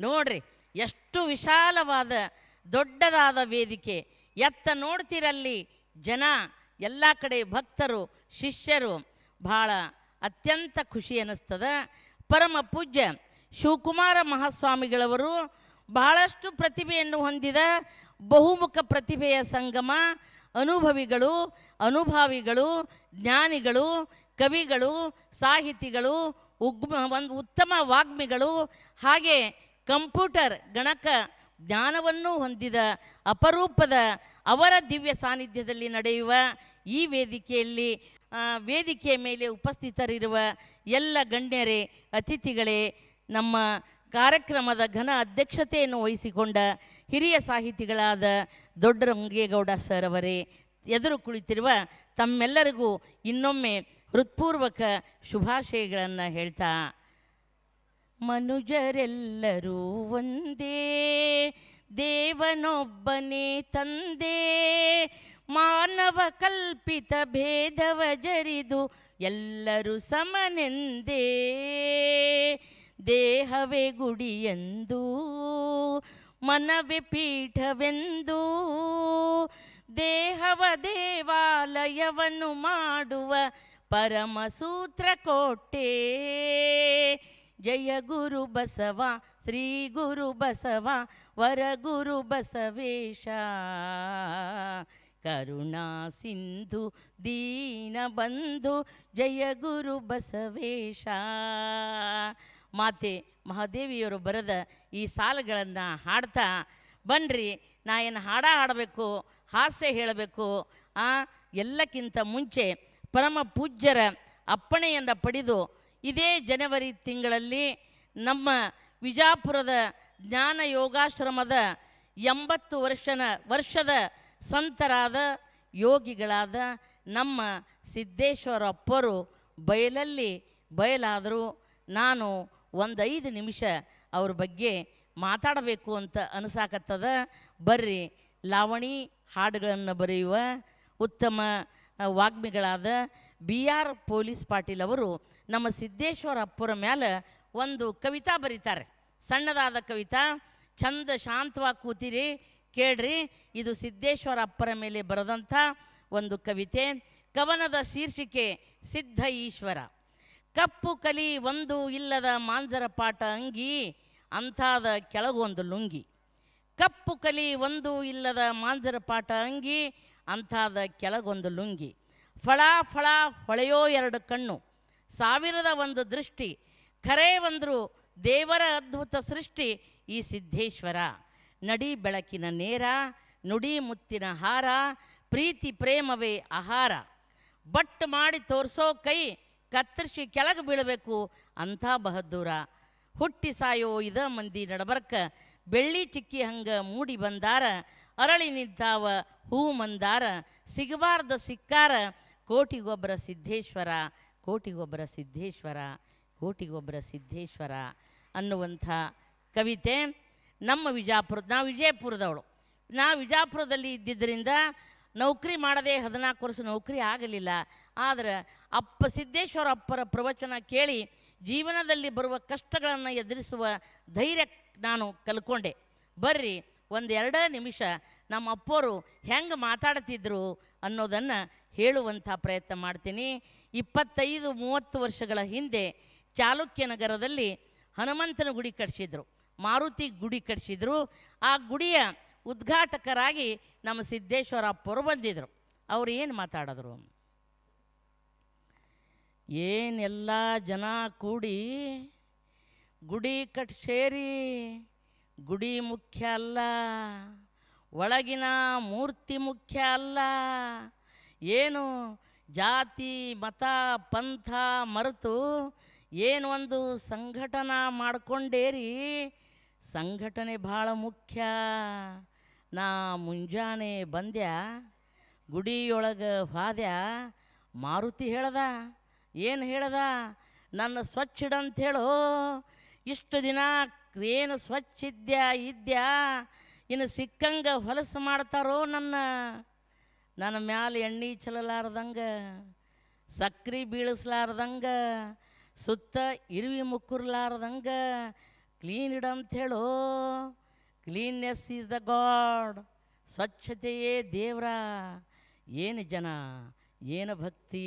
ನೋಡ್ರಿ, ಎಷ್ಟು ವಿಶಾಲವಾದ, ದೊಡ್ಡದಾದ ವೇದಿಕೆ. ಎತ್ತ ನೋಡ್ತಿರಲ್ಲಿ ಜನ, ಎಲ್ಲ ಕಡೆ ಭಕ್ತರು, ಶಿಷ್ಯರು. ಭಾಳ ಅತ್ಯಂತ ಖುಷಿ ಅನ್ನಿಸ್ತದ. ಪರಮ ಪೂಜ್ಯ ಶಿವಕುಮಾರ ಮಹಾಸ್ವಾಮಿಗಳವರು ಬಹಳಷ್ಟು ಪ್ರತಿಭೆಯನ್ನು ಹೊಂದಿದ, ಬಹುಮುಖ ಪ್ರತಿಭೆಯ ಸಂಗಮ. ಅನುಭವಿಗಳು, ಅನುಭಾವಿಗಳು, ಜ್ಞಾನಿಗಳು, ಕವಿಗಳು, ಸಾಹಿತಿಗಳು, ಉಗ್ಮ, ಒಂದು ಉತ್ತಮ ವಾಗ್ಮಿಗಳು. ಹಾಗೆ ಕಂಪ್ಯೂಟರ್ ಗಣಕ ಜ್ಞಾನವನ್ನು ಹೊಂದಿದ ಅಪರೂಪದ ಅವರ ದಿವ್ಯ ಸಾನ್ನಿಧ್ಯದಲ್ಲಿ ನಡೆಯುವ ಈ ವೇದಿಕೆಯಲ್ಲಿ ವೇದಿಕೆಯ ಮೇಲೆ ಉಪಸ್ಥಿತರಿರುವ ಎಲ್ಲ ಗಣ್ಯರೇ, ಅತಿಥಿಗಳೇ, ನಮ್ಮ ಕಾರ್ಯಕ್ರಮದ ಘನ ಅಧ್ಯಕ್ಷತೆಯನ್ನು ವಹಿಸಿಕೊಂಡ ಹಿರಿಯ ಸಾಹಿತಿಗಳಾದ ದೊಡ್ಡರಂಗೇಗೌಡ ಸರ್ ಅವರೇ, ಎದುರು ಕುಳಿತಿರುವ ತಮ್ಮೆಲ್ಲರಿಗೂ ಇನ್ನೊಮ್ಮೆ ಹೃತ್ಪೂರ್ವಕ ಶುಭಾಶಯಗಳನ್ನು ಹೇಳ್ತಾ ಮನುಜರೆಲ್ಲರೂ ಒಂದೇ, ದೇವನೊಬ್ಬನೇ ತಂದೆ. ಮಾನವ ಕಲ್ಪಿತ ಭೇದವ ಜರಿದು ಎಲ್ಲರೂ ಸಮನೆಂದೇ. ದೇಹವೇ ಗುಡಿಯೆಂದು, ಮನವೇ ಪೀಠವೆಂದು. ದೇಹವ ದೇವಾಲಯವನ್ನು ಮಾಡುವ ಪರಮಸೂತ್ರ ಕೋಟೆ ಜಯ ಗುರು ಬಸವ, ಶ್ರೀ ಗುರು ಬಸವ, ವರ ಗುರು ಬಸವೇಶ. ಕರುಣಾ ಸಿಂಧು ದೀನ ಬಂಧು, ಜಯ ಗುರು ಬಸವೇಶ. ಮಾತೆ ಮಹಾದೇವಿಯವರು ಬರೆದ ಈ ಸಾಲುಗಳನ್ನು ಹಾಡ್ತಾ, ಬನ್ರಿ, ನಾ ಏನು ಹಾಡ ಹಾಡಬೇಕು, ಹಾಸ್ಯ ಹೇಳಬೇಕು, ಆ, ಎಲ್ಲಕ್ಕಿಂತ ಮುಂಚೆ ಪರಮ ಪೂಜ್ಯರ ಅಪ್ಪಣೆಯನ್ನು ಪಡೆದು ಇದೇ ಜನವರಿ ತಿಂಗಳಲ್ಲಿ ನಮ್ಮ ವಿಜಾಪುರದ ಜ್ಞಾನ ಯೋಗಾಶ್ರಮದ ಎಂಬತ್ತು ವರ್ಷನ ವರ್ಷದ ಸಂತರಾದ ಯೋಗಿಗಳಾದ ನಮ್ಮ ಸಿದ್ದೇಶ್ವರಪ್ಪರು ಬಯಲಲ್ಲಿ ಬಯಲಾದರೂ. ನಾನು ಒಂದು ಐದು ನಿಮಿಷ ಅವ್ರ ಬಗ್ಗೆ ಮಾತಾಡಬೇಕು ಅಂತ ಅನಿಸಾಕತ್ತದ. ಬರ್ರಿ ಲಾವಣಿ ಹಾಡುಗಳನ್ನು ಬರೆಯುವ ಉತ್ತಮ ವಾಗ್ಮಿಗಳಾದ ಬಿ ಆರ್ ಪೊಲೀಸ್ ಪಾಟೀಲ್ ಅವರು ನಮ್ಮ ಸಿದ್ದೇಶ್ವರ ಅಪ್ಪರ ಮೇಲೆ ಒಂದು ಕವಿತಾ ಬರೀತಾರೆ. ಸಣ್ಣದಾದ ಕವಿತಾ, ಚಂದ ಶಾಂತವಾಗಿ ಕೂತಿರಿ, ಕೇಳ್ರಿ, ಇದು ಸಿದ್ದೇಶ್ವರ ಅಪ್ಪರ ಮೇಲೆ ಬರೆದಂಥ ಒಂದು ಕವಿತೆ. ಕವನದ ಶೀರ್ಷಿಕೆ, ಸಿದ್ಧ ಈಶ್ವರ. ಕಪ್ಪು ಕಲಿ ಒಂದು ಇಲ್ಲದ ಮಾಂಜರ ಪಾಠ ಅಂಗಿ, ಅಂಥಾದ ಕೆಳಗೊಂದು ಲುಂಗಿ. ಕಪ್ಪು ಕಲಿ ಒಂದು ಇಲ್ಲದ ಮಾಂಜರ ಪಾಠ ಅಂಗಿ, ಅಂಥಾದ ಕೆಳಗೊಂದು ಲುಂಗಿ. ಫಳ ಫಳ ಹೊಳೆಯೋ ಎರಡು ಕಣ್ಣು. ಸಾವಿರದ ಒಂದು ದೃಷ್ಟಿ. ಖರೇ ಒಂದ್ರು ದೇವರ ಅದ್ಭುತ ಸೃಷ್ಟಿ ಈ ಸಿದ್ಧೇಶ್ವರ. ನಡಿ ಬೆಳಕಿನ ನೇರ, ನುಡಿ ಮುತ್ತಿನ ಹಾರ, ಪ್ರೀತಿ ಪ್ರೇಮವೇ ಆಹಾರ. ಬಟ್ ಮಾಡಿ ತೋರಿಸೋ ಕೈ ಕತ್ತರಿಸಿ ಕೆಳಗೆ ಬೀಳಬೇಕು ಅಂಥ ಬಹದ್ದೂರ. ಹುಟ್ಟಿ ಸಾಯೋ ಇದ ಮಂದಿ ನಡಬರ್ಕ, ಬೆಳ್ಳಿ ಚಿಕ್ಕಿ ಹಂಗ ಮೂಡಿ ಬಂದಾರ, ಅರಳಿ ನಿಂತಾವ ಹೂ ಮಂದಾರ, ಸಿಗಬಾರ್ದ ಸಿಕ್ಕಾರ ಕೋಟಿಗೊಬ್ಬರ ಸಿದ್ದೇಶ್ವರ ಕೋಟಿಗೊಬ್ಬರ ಸಿದ್ದೇಶ್ವರ ಕೋಟಿಗೊಬ್ಬರ ಸಿದ್ದೇಶ್ವರ ಅನ್ನುವಂಥ ಕವಿತೆ ನಮ್ಮ ವಿಜಾಪುರ ನಾವು ವಿಜಯಪುರದವಳು. ನಾ ವಿಜಾಪುರದಲ್ಲಿ ಇದ್ದಿದ್ದರಿಂದ ನೌಕರಿ ಮಾಡದೆ ಹದಿನಾಲ್ಕು ವರ್ಷ ನೌಕರಿ ಆಗಲಿಲ್ಲ. ಆದರೆ ಅಪ್ಪ ಸಿದ್ದೇಶ್ವರ ಅಪ್ಪರ ಪ್ರವಚನ ಕೇಳಿ ಜೀವನದಲ್ಲಿ ಬರುವ ಕಷ್ಟಗಳನ್ನು ಎದುರಿಸುವ ಧೈರ್ಯ ನಾನು ಕಲ್ಕೊಂಡೆ. ಬರ್ರಿ, ಒಂದೆರಡು ನಿಮಿಷ ನಮ್ಮ ಅಪ್ಪೋರು ಹೆಂಗೆ ಮಾತಾಡ್ತಿದ್ರು ಅನ್ನೋದನ್ನು ಹೇಳುವಂಥ ಪ್ರಯತ್ನ ಮಾಡ್ತೀನಿ. ಇಪ್ಪತ್ತೈದು, ಮೂವತ್ತು ವರ್ಷಗಳ ಹಿಂದೆ ಚಾಲುಕ್ಯ ನಗರದಲ್ಲಿ ಹನುಮಂತನ ಗುಡಿ ಕಟ್ಸಿದ್ರು, ಮಾರುತಿ ಗುಡಿ ಕಟ್ಸಿದ್ರು. ಆ ಗುಡಿಯ ಉದ್ಘಾಟಕರಾಗಿ ನಮ್ಮ ಸಿದ್ದೇಶ್ವರ ಅಪ್ಪರು ಬಂದಿದ್ರು. ಅವರು ಏನು ಮಾತಾಡಿದ್ರು? ಏನೆಲ್ಲ ಜನ ಕೂಡಿ ಗುಡಿ ಕಟ್ ಸೇರಿ ಗುಡಿ ಮುಖ್ಯ ಅಲ್ಲ. ಒಳಗಿನ ಮೂರ್ತಿ ಮುಖ್ಯ ಅಲ್ಲ. ಏನು ಜಾತಿ, ಮತ, ಪಂಥ, ಮರೆತು ಏನು ಒಂದು ಸಂಘಟನಾ ಮಾಡ್ಕೊಂಡೇರಿ, ಸಂಘಟನೆ ಭಾಳ ಮುಖ್ಯ. ನಾ ಮುಂಜಾನೆ ಬಂದ್ಯಾ, ಗುಡಿಯೊಳಗೆ ಹಾದ್ಯ, ಮಾರುತಿ ಹೇಳ್ದ. ಏನು ಹೇಳ್ದ? ನನ್ನ ಸ್ವಚ್ಛ ಇಡಂತ ಹೇಳು. ಇಷ್ಟು ದಿನ ಏನು ಸ್ವಚ್ಛ ಇದ್ಯಾ ಇದ್ಯಾ? ಇನ್ನು ಸಿಕ್ಕಂಗೆ ಹೊಲಸು ಮಾಡ್ತಾರೋ ನನ್ನ ನನ್ನ ಮ್ಯಾಲೆ ಎಣ್ಣೆ ಚಲಲಾರ್ದಂಗೆ, ಸಕ್ರೆ ಬೀಳಿಸ್ಲಾರ್ದಂಗೆ, ಸುತ್ತ ಇರುವಿ ಮುಕ್ಕುರ್ಲಾರ್ದಂಗೆ ಕ್ಲೀನ್ ಇಡ ಅಂತ ಹೇಳು ಕ್ಲೀನ್ನೆಸ್ ಈಸ್ ದ ಗಾಡ್ ಸ್ವಚ್ಛತೆಯೇ ದೇವ್ರ. ಏನು ಜನ, ಏನು ಭಕ್ತಿ?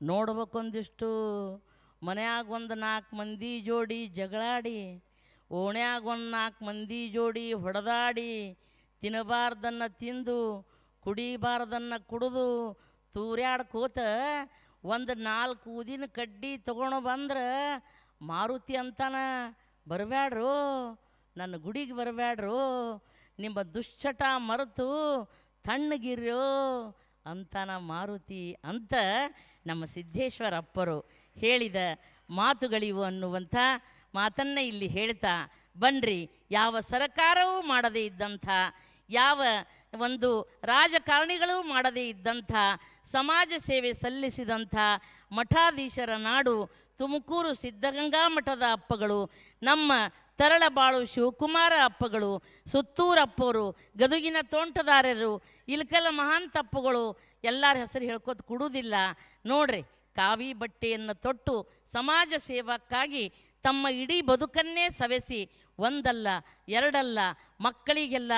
ನೋಡ್ಬೇಕೊಂದಿಷ್ಟು ಮನೆಯಾಗ ಒಂದು ನಾಲ್ಕು ಮಂದಿ ಜೋಡಿ ಜಗಳಾಡಿ ಓಣ್ಯಾಗ ಒಂದು ನಾಲ್ಕು ಮಂದಿ ಜೋಡಿ ಹೊಡೆದಾಡಿ, ತಿನ್ನಬಾರ್ದನ್ನು ತಿಂದು, ಕುಡಿಬಾರ್ದನ್ನು ಕುಡಿದು ತೂರ್ಯಾಡ್ಕೋತ ಒಂದು ನಾಲ್ಕು ಊದಿನ ಕಡ್ಡಿ ತಗೊಂಡು ಬಂದ್ರೆ ಮಾರುತಿ ಅಂತಾನ, ಬರಬ್ಯಾಡ್ರು, ನನ್ನ ಗುಡಿಗೆ ಬರಬ್ಯಾಡ್ರು, ನಿಮ್ಮ ದುಶ್ಚಟ ಮರೆತು ತಣ್ಣಗಿರ್ಯೋ ಅಂತಾನ ಮಾರುತಿ ಅಂತ ನಮ್ಮ ಸಿದ್ದೇಶ್ವರಪ್ಪರು ಹೇಳಿದ ಮಾತುಗಳಿವು ಅನ್ನುವಂಥ ಮಾತನ್ನು ಇಲ್ಲಿ ಹೇಳ್ತಾ, ಬನ್ರಿ, ಯಾವ ಸರಕಾರವೂ ಮಾಡದೇ ಇದ್ದಂಥ, ಯಾವ ಒಂದು ರಾಜಕಾರಣಿಗಳು ಮಾಡದೇ ಇದ್ದಂಥ, ಸಮಾಜ ಸೇವೆ ಸಲ್ಲಿಸಿದಂಥ ಮಠಾಧೀಶರ ನಾಡು, ತುಮಕೂರು ಸಿದ್ಧಗಂಗಾ ಮಠದ ಅಪ್ಪಗಳು, ನಮ್ಮ ತರಳಬಾಳು ಶಿವಕುಮಾರ ಅಪ್ಪಗಳು ಸುತ್ತೂರಪ್ಪವರು ಗದುಗಿನ ತೋಂಟದಾರರು ಇಲ್ಕಲ ಮಹಾಂತಪ್ಪಗಳು ಎಲ್ಲರ ಹೆಸರು ಹೇಳ್ಕೊತ್ ಕೊಡುವುದಿಲ್ಲ ನೋಡ್ರಿ, ಕಾವಿ ಬಟ್ಟೆಯನ್ನು ತೊಟ್ಟು ಸಮಾಜ ಸೇವಕ್ಕಾಗಿ ತಮ್ಮ ಇಡೀ ಬದುಕನ್ನೇ ಸವೆಸಿ ಒಂದಲ್ಲ ಎರಡಲ್ಲ ಮಕ್ಕಳಿಗೆಲ್ಲ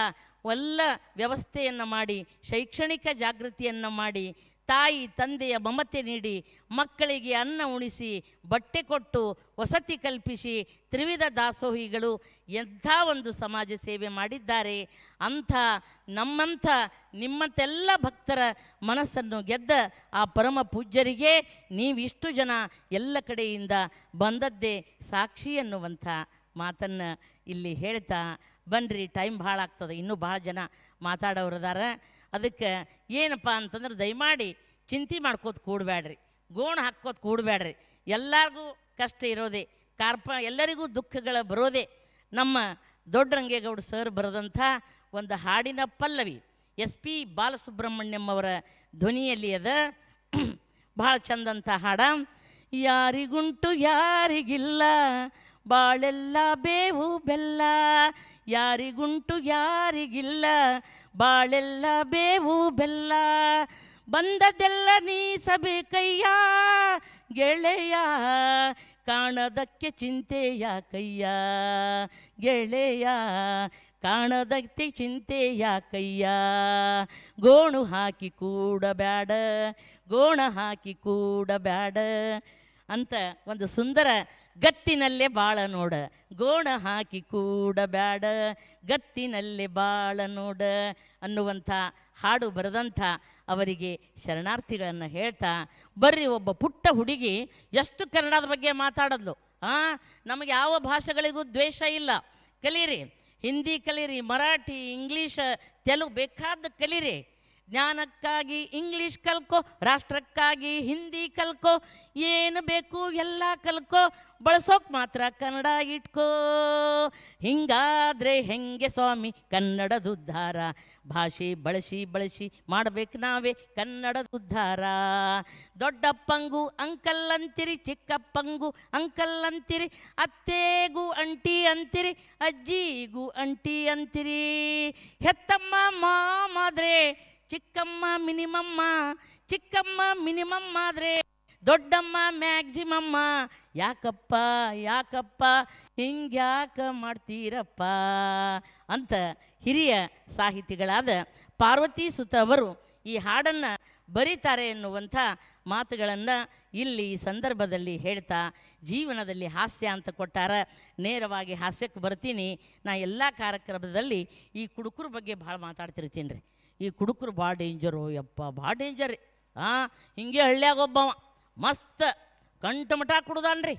ಎಲ್ಲ ವ್ಯವಸ್ಥೆಯನ್ನು ಮಾಡಿ ಶೈಕ್ಷಣಿಕ ಜಾಗೃತಿಯನ್ನು ಮಾಡಿ ತಾಯಿ ತಂದೆಯ ಮಮತೆ ನೀಡಿ ಮಕ್ಕಳಿಗೆ ಅನ್ನ ಉಣಿಸಿ, ಬಟ್ಟೆ ಕೊಟ್ಟು ವಸತಿ ಕಲ್ಪಿಸಿ ತ್ರಿವಿಧ ದಾಸೋಹಿಗಳು ಎಂಥ ಒಂದು ಸಮಾಜ ಸೇವೆ ಮಾಡಿದ್ದಾರೆ. ಅಂಥ ನಮ್ಮಂಥ ನಿಮ್ಮಂತೆಲ್ಲ ಭಕ್ತರ ಮನಸ್ಸನ್ನು ಗೆದ್ದ ಆ ಪರಮ ಪೂಜ್ಯರಿಗೆ ನೀವಿಷ್ಟು ಜನ ಎಲ್ಲ ಕಡೆಯಿಂದ ಬಂದದ್ದೇ ಸಾಕ್ಷಿ ಎನ್ನುವಂಥ ಮಾತನ್ನು ಇಲ್ಲಿ ಹೇಳ್ತಾ ಬನ್ನಿರಿ ಟೈಮ್ ಭಾಳ ಆಗ್ತದೆ. ಇನ್ನೂ ಭಾಳ ಜನ ಮಾತಾಡೋರು ಅದಾರ ಅದಕ್ಕೆ ಏನಪ್ಪ ಅಂತಂದ್ರೆ ದಯಮಾಡಿ ಚಿಂತೆ ಮಾಡ್ಕೋತ ಕೂಡಬೇಡ್ರಿ. ಗೋಣ ಹಾಕ್ಕೋತ ಕೂಡಬೇಡ್ರಿ. ಎಲ್ಲರಿಗೂ ಕಷ್ಟ ಇರೋದೇ, ಕಾರ್ಪ ಎಲ್ಲರಿಗೂ ದುಃಖಗಳ ಬರೋದೆ, ನಮ್ಮ ದೊಡ್ಡರಂಗೇಗೌಡ ಸರ್ ಬರೆದಂಥ ಒಂದು ಹಾಡಿನ ಪಲ್ಲವಿ. ಎಸ್ ಪಿ ಬಾಲಸುಬ್ರಹ್ಮಣ್ಯಂ ಅವರ ಧ್ವನಿಯಲ್ಲಿ ಅದ. ಭಾಳ ಚಂದಂಥ ಹಾಡ. ಯಾರಿಗುಂಟು ಯಾರಿಗಿಲ್ಲ, ಬಾಳೆಲ್ಲ ಬೇವು ಬೆಲ್ಲ ಯಾರಿಗುಂಟು ಯಾರಿಗಿಲ್ಲ, ಬಾಳೆಲ್ಲ ಬೇವು ಬೆಲ್ಲ. ಬಂದದೆಲ್ಲ ನೀಸಬೇಕಯ್ಯ ಗೆಳೆಯ, ಕಾಣದಕ್ಕೆ ಚಿಂತೆಯ ಕಯ್ಯ. ಗೆಳೆಯ, ಕಾಣದಕ್ಕೆ ಚಿಂತೆಯ ಕಯ್ಯ. ಗೋಣು ಹಾಕಿ ಕೂಡಬ್ಯಾಡ, ಗೋಣ ಹಾಕಿ ಕೂಡಬ್ಯಾಡ ಅಂತ ಒಂದು ಸುಂದರ ಗತ್ತಿನಲ್ಲೇ ಬಾಳ ನೋಡ, ಗೋಣ ಹಾಕಿ ಕೂಡ ಬ್ಯಾಡ, ಗತ್ತಿನಲ್ಲೇ ಬಾಳ ನೋಡ ಅನ್ನುವಂಥ ಹಾಡು ಬರೆದಂಥ ಅವರಿಗೆ ಶರಣಾರ್ಥಿಗಳನ್ನು ಹೇಳ್ತಾ, ಬರ್ರಿ ಒಬ್ಬ ಪುಟ್ಟ ಹುಡುಗಿ ಎಷ್ಟು ಕನ್ನಡದ ಬಗ್ಗೆ ಮಾತಾಡದ್ಲು? ಹಾಂ ನಮಗೆ ಯಾವ ಭಾಷೆಗಳಿಗೂ ದ್ವೇಷ ಇಲ್ಲ. ಕಲೀರಿ, ಹಿಂದಿ ಕಲೀರಿ, ಮರಾಠಿ, ಇಂಗ್ಲೀಷ, ತೆಲುಗು ಬೇಕಾದ ಕಲೀರಿ. ಜ್ಞಾನಕ್ಕಾಗಿ ಇಂಗ್ಲೀಷ್ ಕಲ್ಕೋ, ರಾಷ್ಟ್ರಕ್ಕಾಗಿ ಹಿಂದಿ ಕಲ್ಕೋ, ಏನು ಬೇಕು ಎಲ್ಲ ಕಲ್ಕೋ, ಬಳಸೋಕೆ ಮಾತ್ರ ಕನ್ನಡ ಇಟ್ಕೋ. ಹಿಂಗಾದ್ರೆ ಹೆಂಗೆ ಸ್ವಾಮಿ, ಕನ್ನಡದ ಉದ್ಧಾರ? ಭಾಷೆ ಬಳಸಿ ಬಳಸಿ ಮಾಡ್ಬೇಕು ನಾವೇ ಕನ್ನಡದ ಉದ್ಧಾರ. ದೊಡ್ಡಪ್ಪಂಗು ಅಂಕಲ್ ಅಂತಿರಿ, ಚಿಕ್ಕಪ್ಪಂಗು ಅಂಕಲ್ ಅಂತಿರಿ, ಅತ್ತೆಗೂ ಅಂಟಿ ಅಂತಿರಿ, ಅಜ್ಜಿಗೂ ಅಂಟಿ ಅಂತಿರಿ. ಹೆತ್ತಮ್ಮ ಮಾಮಾದ್ರೆ ಚಿಕ್ಕಮ್ಮ ಮಿನಿಮಮ್ಮ, ಚಿಕ್ಕಮ್ಮ ಮಿನಿಮಮ್ ಆದರೆ ದೊಡ್ಡಮ್ಮ ಮ್ಯಾಕ್ಸಿಮಮ್ಮ. ಯಾಕಪ್ಪ ಯಾಕಪ್ಪ, ಹಿಂಗ್ಯಾಕ ಮಾಡ್ತೀರಪ್ಪ ಅಂತ ಹಿರಿಯ ಸಾಹಿತಿಗಳಾದ ಪಾರ್ವತಿ ಸುತ ಅವರು ಈ ಹಾಡನ್ನು ಬರೀತಾರೆ ಎನ್ನುವಂಥ ಮಾತುಗಳನ್ನು ಇಲ್ಲಿ ಈ ಸಂದರ್ಭದಲ್ಲಿ ಹೇಳ್ತಾ ಜೀವನದಲ್ಲಿ ಹಾಸ್ಯ ಅಂತ ಕೊಟ್ಟಾರ. ನೇರವಾಗಿ ಹಾಸ್ಯಕ್ಕೆ ಬರ್ತೀನಿ. ನಾ ಎಲ್ಲ ಕಾರ್ಯಕ್ರಮದಲ್ಲಿ ಈ ಕುಡುಕರ ಬಗ್ಗೆ ಭಾಳ ಮಾತಾಡ್ತಿರ್ತೀನಿ ರೀ ಈ ಕುಡುಕರು ಭಾಳ ಡೇಂಜರು ಯಪ್ಪ, ಭಾಳ ಡೇಂಜರ್ ರೀ. ಹಾಂ ಹಿಂಗೆ ಹಳ್ಳಿಯಾಗ ಒಬ್ಬವ, ಮಸ್ತ್ ಕಂಠ ಮಠ ಕುಡ್ದಾನ್ರಿ.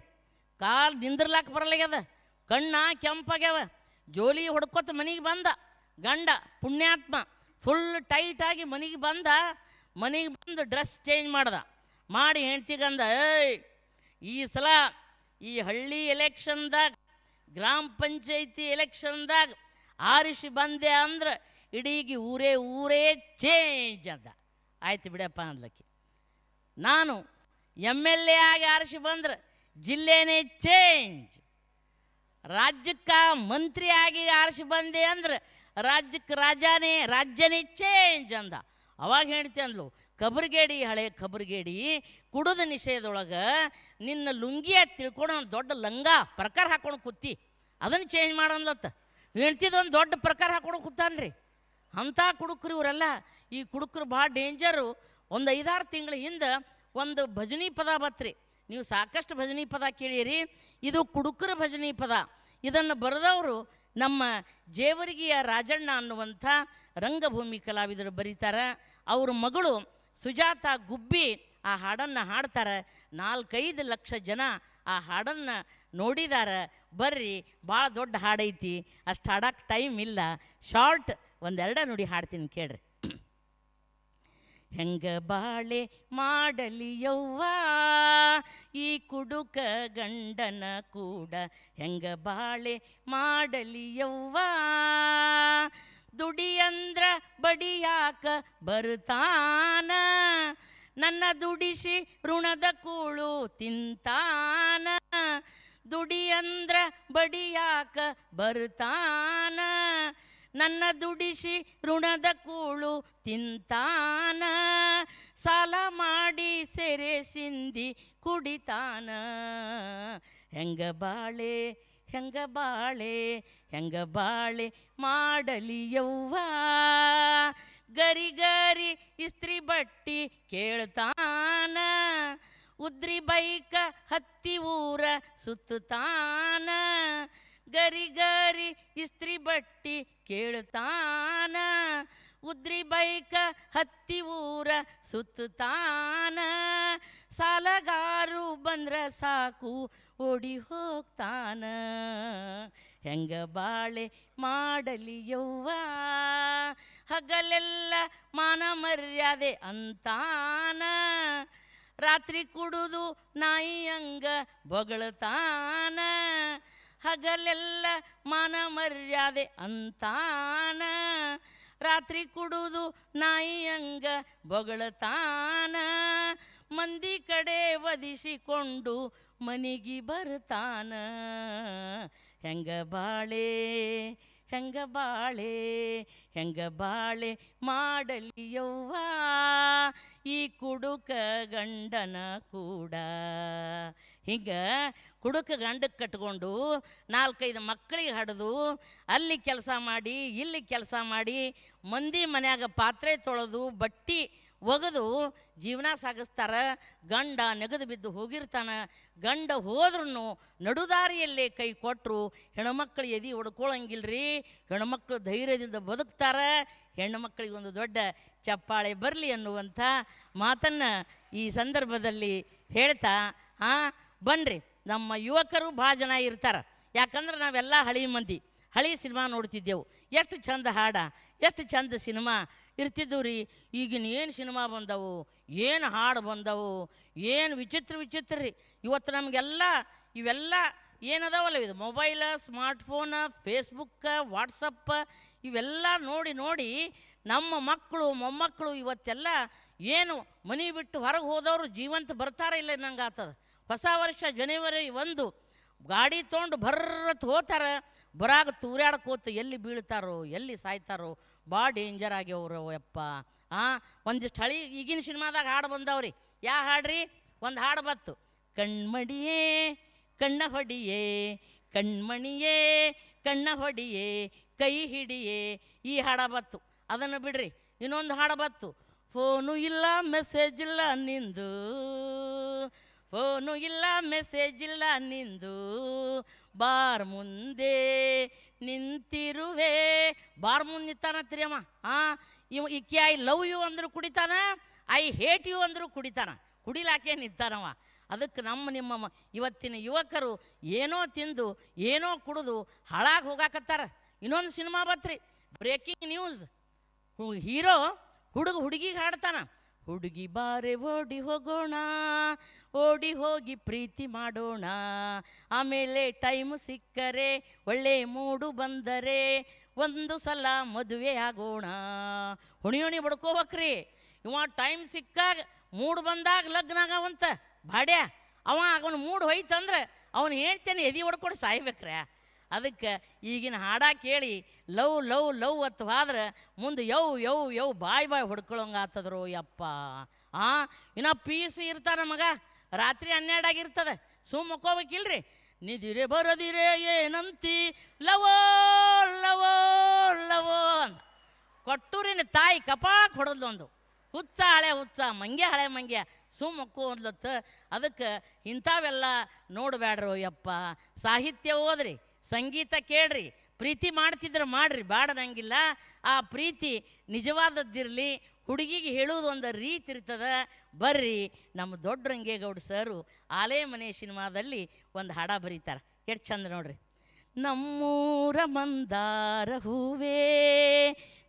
ಕಾಲು ನಿಂದ್ರಲಾಕ ಬರಲಾಗ್ಯದ. ಕಣ್ಣ ಕೆಂಪಾಗ್ಯಾವ. ಜೋಲಿ ಹೊಡ್ಕೊತ ಮನೆಗೆ ಬಂದ. ಗಂಡ, ಪುಣ್ಯಾತ್ಮ ಫುಲ್ ಟೈಟಾಗಿ ಮನೆಗೆ ಬಂದ. ಮನೆಗೆ ಬಂದು ಡ್ರೆಸ್ ಚೇಂಜ್ ಮಾಡ್ದ. ಮಾಡಿ ಹೆಂಡ್ತಿಗಂದ ಏಯ್, ಈ ಸಲ ಈ ಹಳ್ಳಿ ಎಲೆಕ್ಷನ್ದಾಗ ಗ್ರಾಮ ಪಂಚಾಯತಿ ಎಲೆಕ್ಷನ್ದಾಗ ಆರಿಸಿ ಬಂದೆ ಅಂದ್ರೆ ಇಡೀಗಿ ಊರೇ ಊರೇ ಚೇಂಜ್ ಅಂತ ಆಯ್ತು ಬಿಡಪ್ಪ ಅನ್ಲಕ್ಕೆ. ನಾನು ಎಂ ಎಲ್ ಎ ಆಗಿ ಆರಿಸಿ ಬಂದ್ರೆ ಜಿಲ್ಲೆನೇ ಚೇಂಜ್ ರಾಜ್ಯಕ್ಕೆ ಮಂತ್ರಿ ಆಗಿ ಆರಿಸಿ ಬಂದೆ ಅಂದ್ರೆ ರಾಜ್ಯಕ್ಕೆ ರಾಜಾನೇ ರಾಜ್ಯನೇ ಚೇಂಜ್ ಅಂದ. ಅವಾಗ ಹೇಳ್ತಿ ಅಂದ್ಲು, ಕಬರ್ಗೇಡಿ ಹಳೆ ಕಬರ್ಗೇಡಿ ಕುಡಿದ ನಿಷೇಧದೊಳಗೆ ನಿನ್ನ ಲುಂಗಿಯ ತಿಳ್ಕೊಂಡು ಒಂದು ದೊಡ್ಡ ಲಂಗ ಪ್ರಕಾರ ಹಾಕೊಂಡು ಕೂತಿ. ಅದನ್ನು ಚೇಂಜ್ ಮಾಡನ್ಲತ್ತ ಹೇಳ್ತಿದ್ದು ಒಂದು ದೊಡ್ಡ ಪ್ರಕಾರ ಹಾಕೊಂಡು ಕೂತಾನ್ರಿ. ಅಂಥ ಕುಡುಕರು ಇವರೆಲ್ಲ. ಈ ಕುಡುಕರು ಭಾಳ ಡೇಂಜರು ಒಂದು ಐದಾರು ತಿಂಗಳ ಹಿಂದೆ ಒಂದು ಭಜನಿ ಪದ ಬತ್ರಿ. ನೀವು ಸಾಕಷ್ಟು ಭಜನಿ ಪದ ಕೇಳಿರಿ. ಇದು ಕುಡುಕರ ಭಜನಿ ಪದ. ಇದನ್ನು ಬರೆದವರು ನಮ್ಮ ಜೇವರಿಗೆಯ ರಾಜಣ್ಣ ಅನ್ನುವಂಥ ರಂಗಭೂಮಿ ಕಲಾವಿದರು ಬರೀತಾರೆ. ಅವ್ರ ಮಗಳು ಸುಜಾತ ಗುಬ್ಬಿ ಆ ಹಾಡನ್ನು ಹಾಡ್ತಾರೆ. ನಾಲ್ಕೈದು ಲಕ್ಷ ಜನ ಆ ಹಾಡನ್ನು ನೋಡಿದಾರ. ಬರ್ರಿ ಭಾಳ ದೊಡ್ಡ ಹಾಡೈತಿ. ಅಷ್ಟು ಹಾಡಕ್ಕೆ ಟೈಮ್ ಇಲ್ಲ. ಶಾರ್ಟ್ ಒಂದೆರಡ ನುಡಿ ಹಾಡ್ತೀನಿ ಕೇಳ್ರಿ. ಹೆಂಗ ಬಾಳೆ ಮಾಡಲಿ ಯವ್ವ? ಈ ಕುಡುಕ ಗಂಡನ ಕೂಡ ಹೆಂಗ ಬಾಳೆ ಮಾಡಲಿ ಯವ್ವ? ದುಡಿಯಂದ್ರ ಬಡಿಯಾಕ ಬರ್ತಾನ? ನನ್ನ ದುಡಿಸಿ ಋಣದ ಕೂಳು ತಿಂತಾನ? ದುಡಿಯಂದ್ರ ಬಡಿಯಾಕ ಬರ್ತಾನ? ನನ್ನ ದುಡಿಸಿ ಋಣದ ಕೂಳು ತಿಂತಾನ, ಸಾಲ ಮಾಡಿ ಸೆರೆ ಸಿಂದಿ ಕುಡಿತಾನ. ಹೆಂಗ ಬಾಳೆ ಹೆಂಗ ಬಾಳೆ ಹೆಂಗ ಬಾಳೆ ಮಾಡಲಿ ಯವ್ವ? ಗರಿ ಗರಿ ಇಸ್ತ್ರಿ ಬಟ್ಟಿ ಕೇಳ್ತಾನ, ಉದ್ರಿ ಬೈಕ ಹತ್ತಿ ಊರ ಸುತ್ತಾನ ಗರಿ ಗರಿ ಇಸ್ತ್ರಿ ಬಟ್ಟಿ ಕೇಳ್ತಾನ ಉದ್ರಿ ಬೈಕ ಹತ್ತಿ ಊರ ಸುತ್ತಾನ ಸಾಲಗಾರು ಬಂದ್ರ ಸಾಕು ಓಡಿ ಹೋಗ್ತಾನ. ಹೆಂಗ ಬಾಳೆ ಮಾಡಲಿ ಯವ್ವ? ಹಗಲೆಲ್ಲ ಮಾನ ಮರ್ಯಾದೆ ಅಂತಾನ. ರಾತ್ರಿ ಕುಡುದು ನಾಯಿ ಹಂಗ ಬೊಗಳ್ತಾನ. ಹಗಲೆಲ್ಲ ಮಾನ ಮರ್ಯಾದೆ ಅಂತಾನ. ರಾತ್ರಿ ಕುಡುದು ನಾಯಿ ಅಂಗ ಬೊಗಳತಾನ. ಮಂದಿ ಕಡೆ ವಧಿಸಿಕೊಂಡು ಮನಿಗೆ ಬರ್ತಾನ. ಹೆಂಗ ಬಾಳೆ? ಹೆಂಗ ಬಾಳೆ ಹೆಂಗ ಬಾಳೆ ಮಾಡಲಿಯವ್ವ ಈ ಕುಡುಕ ಗಂಡನ ಕೂಡ. ಹಿಂಗ ಕುಡುಕ ಗಂಡಕ್ಕೆ ಕಟ್ಕೊಂಡು ನಾಲ್ಕೈದು ಮಕ್ಕಳಿಗೆ ಹಡಿದು ಅಲ್ಲಿ ಕೆಲಸ ಮಾಡಿ, ಇಲ್ಲಿ ಕೆಲಸ ಮಾಡಿ, ಮಂದಿ ಮನ್ಯಾಗ ಪಾತ್ರೆ ತೊಳೆದು ಬಟ್ಟಿ ಒಗೆದು ಜೀವನ ಸಾಗಿಸ್ತಾರೆ. ಗಂಡ ನೆಗೆದು ಬಿದ್ದು ಹೋಗಿರ್ತಾನೆ. ಗಂಡ ಹೋದ್ರೂ ನಡುದಾರಿಯಲ್ಲೇ ಕೈ ಕೊಟ್ಟರು ಹೆಣ್ಮಕ್ಳು ಎದಿ ಹೊಡ್ಕೊಳಂಗಿಲ್ರಿ. ಹೆಣ್ಮಕ್ಳು ಧೈರ್ಯದಿಂದ ಬದುಕ್ತಾರೆ. ಹೆಣ್ಣುಮಕ್ಕಳಿಗೆ ಒಂದು ದೊಡ್ಡ ಚಪ್ಪಾಳೆ ಬರಲಿ ಅನ್ನುವಂಥ ಮಾತನ್ನು ಈ ಸಂದರ್ಭದಲ್ಲಿ ಹೇಳ್ತಾ ಹಾಂ ಬನ್ನಿರಿ ನಮ್ಮ ಯುವಕರು ಭಾಳ ಜನ ಇರ್ತಾರೆ. ಯಾಕಂದ್ರೆ ನಾವೆಲ್ಲ ಹಳಿ ಮಂದಿ. ಹಳಿ ಸಿನಿಮಾ ನೋಡ್ತಿದ್ದೆವು. ಎಷ್ಟು ಚಂದ ಹಾಡ. ಎಷ್ಟು ಚಂದ ಸಿನಿಮಾ ಇರ್ತಿದ್ದವು ರೀ. ಈಗಿನ ಏನು ಸಿನಿಮಾ ಬಂದವು, ಏನು ಹಾಡು ಬಂದವು, ಏನು ವಿಚಿತ್ರ ವಿಚಿತ್ರ ರೀ. ಇವತ್ತು ನಮಗೆಲ್ಲ, ಇವೆಲ್ಲ ಏನದಾವಲ್ಲ ಇದು ಮೊಬೈಲ, ಸ್ಮಾರ್ಟ್ಫೋನ ಫೇಸ್ಬುಕ್ಕ ವಾಟ್ಸಪ್ಪ ಇವೆಲ್ಲ ನೋಡಿ ನೋಡಿ ನಮ್ಮ ಮಕ್ಕಳು, ಮೊಮ್ಮಕ್ಕಳು ಇವತ್ತೆಲ್ಲ ಏನು ಮನೆ ಬಿಟ್ಟು ಹೊರಗೆ ಹೋದವರು ಜೀವಂತ ಬರ್ತಾರ ಇಲ್ಲ ನಂಗೆ ಆತದ. ಹೊಸ ವರ್ಷ ಜನವರಿ ಒಂದು ಗಾಡಿ ತೊಗೊಂಡು ಬರ್ರತ್ ಹೋತಾರೆ, ಬರಾಗ ತೂರ್ಯಾಡ್ಕೋತ ಎಲ್ಲಿ ಬೀಳ್ತಾರೋ, ಎಲ್ಲಿ ಸಾಯ್ತಾರೋ ಭಾಳ ಡೇಂಜರ್ ಆಗ್ಯವ್ರು ಯಪ್ಪ. ಆ, ಒಂದಿಷ್ಟು ಹಳಿ ಈಗಿನ ಸಿನಿಮಾದಾಗ ಹಾಡು ಬಂದವ್ರಿ. ಯಾ ಹಾಡ್ರಿ? ಒಂದು ಹಾಡು ಬತ್ತು. ಕಣ್ಮಡಿಯೇ ಕಣ್ಣ ಹೊಡಿಯೇ, ಕಣ್ಮಣಿಯೇ, ಕಣ್ಣ ಹೊಡಿಯೇ, ಕೈ ಹಿಡಿಯೇ, ಈ ಹಾಡ ಬತ್ತು. ಅದನ್ನು ಬಿಡ್ರಿ, ಇನ್ನೊಂದು ಹಾಡು ಬತ್ತು. ಫೋನು ಇಲ್ಲ ಮೆಸೇಜ್ ಇಲ್ಲ ನಿಂದು. ಫೋನು ಇಲ್ಲ ಮೆಸೇಜ್ ಇಲ್ಲ, ನಿಂದು ಬಾರ್ ಮುಂದೆ ನಿಂತಿರುವೆ. ಬಾರ್ ಮುಂದೆ ನಿಂತಾನ ಅಮ್ಮ ಆ, ಇವ ಇಕ್ಕಿ ಐ ಲವ್ ಯು ಅಂದ್ರು ಕುಡಿತಾನ ಐ ಹೇಟ್ ಯು ಅಂದ್ರು ಕುಡಿತಾನ. ಕುಡಿಲಾಕೆ ನಿಂತಾನವ. ಅದಕ್ಕೆ ನಮ್ಮ, ನಿಮ್ಮ ಇವತ್ತಿನ ಯುವಕರು ಏನೋ ತಿಂದು, ಏನೋ ಕುಡಿದು ಹಾಳಾಗಿ ಹೋಗಾಕತ್ತಾರ. ಇನ್ನೊಂದು ಸಿನಿಮಾ ಬತ್ರಿ ಬ್ರೇಕಿಂಗ್ ನ್ಯೂಸ್ ಹೀರೋ ಹುಡುಗ ಹುಡುಗಿಗೆ ಹಾಡ್ತಾನ. ಹುಡುಗಿ ಬಾರೆ ಓಡಿ ಹೋಗೋಣ, ಓಡಿ ಹೋಗಿ ಪ್ರೀತಿ ಮಾಡೋಣ. ಆಮೇಲೆ ಟೈಮ್ ಸಿಕ್ಕರೆ, ಒಳ್ಳೆ ಮೂಡು ಬಂದರೆ ಒಂದು ಸಲ ಮದುವೆ ಆಗೋಣ. ಹುಣಿ ಹುಣಿ ಬಡ್ಕೋಬೇಕ್ರಿ. ಇವ ಟೈಮ್ ಸಿಕ್ಕಾಗ, ಮೂಡ್ ಬಂದಾಗ ಲಗ್ನ ಆಗವಂತ. ಬಾಡ್ಯ, ಅವ ಅವನ ಮೂಡ್ ಹೋಯ್ತಂದ್ರೆ ಅವನು ಹೇಳ್ತೇನೆ ಎದಿ ಹೊಡ್ಕೊಂಡು ಸಾಯ್ಬೇಕ್ರೆ. ಅದಕ್ಕೆ ಈಗಿನ ಹಾಡ ಕೇಳಿ ಲವ್ ಲವ್ ಲವ್ ಅತ್ತು ಆದ್ರೆ ಮುಂದೆ ಯವ್ ಯವ್ ಯವ್ ಬಾಯ್ ಬಾಯ್ ಹೊಡ್ಕೊಳಂಗಾತದ್ರು ಯಪ್ಪ. ಆ? ಇನ್ನು ಪಿ ಸಿ ಇರ್ತಾರ ಮಗ, ರಾತ್ರಿ ಹನ್ನೆರಡು ಆಗಿರ್ತದೆ ಸುಮ್ಮ ಮಕ್ಕೋಬೇಕಿಲ್ರಿ? ನಿದಿರೆ ಬರದಿರೆ ಏನಂತಿ? ಲವೋ ಲವೋ ಲವೋ ಅಂತ ಕೊಟ್ಟೂರಿನ ತಾಯಿ ಕಪಾಳಕ್ಕೆ ಹೊಡೆದ್ಲು ಒಂದು ಹುಚ್ಚ ಹಳೆ ಹುಚ್ಚ, ಮಂಗ್ಯ ಹಳೆ ಮಂಗ್ಯ ಸುಮ್ಮಕ್ಕು ಅಂದ್ಲತ್ತ. ಅದಕ್ಕೆ ಇಂಥವೆಲ್ಲ ನೋಡಬೇಡ್ರೋ ಯಪ್ಪ. ಸಾಹಿತ್ಯ ಓದ್ರಿ. ಸಂಗೀತ ಕೇಳ್ರಿ, ಪ್ರೀತಿ ಮಾಡ್ತಿದ್ರೆ ಮಾಡ್ರಿ, ಬಾಡದಂಗಿಲ್ಲ. ಆ ಪ್ರೀತಿ ನಿಜವಾದದ್ದಿರಲಿ, ಹುಡುಗಿಗೆ ಹೇಳೋದು ಒಂದು ರೀತಿ ಇರ್ತದ. ಬರ್ರಿ, ನಮ್ಮ ದೊಡ್ಡ ರಂಗೇಗೌಡ ಸರು ಆಲೇ ಮನೆ ಸಿನಿಮಾದಲ್ಲಿ ಒಂದು ಹಾಡ ಬರೀತಾರೆ. ಎಷ್ಟು ಚಂದ ನೋಡ್ರಿ. ನಮ್ಮೂರ ಮಂದಾರ ಹೂವೇ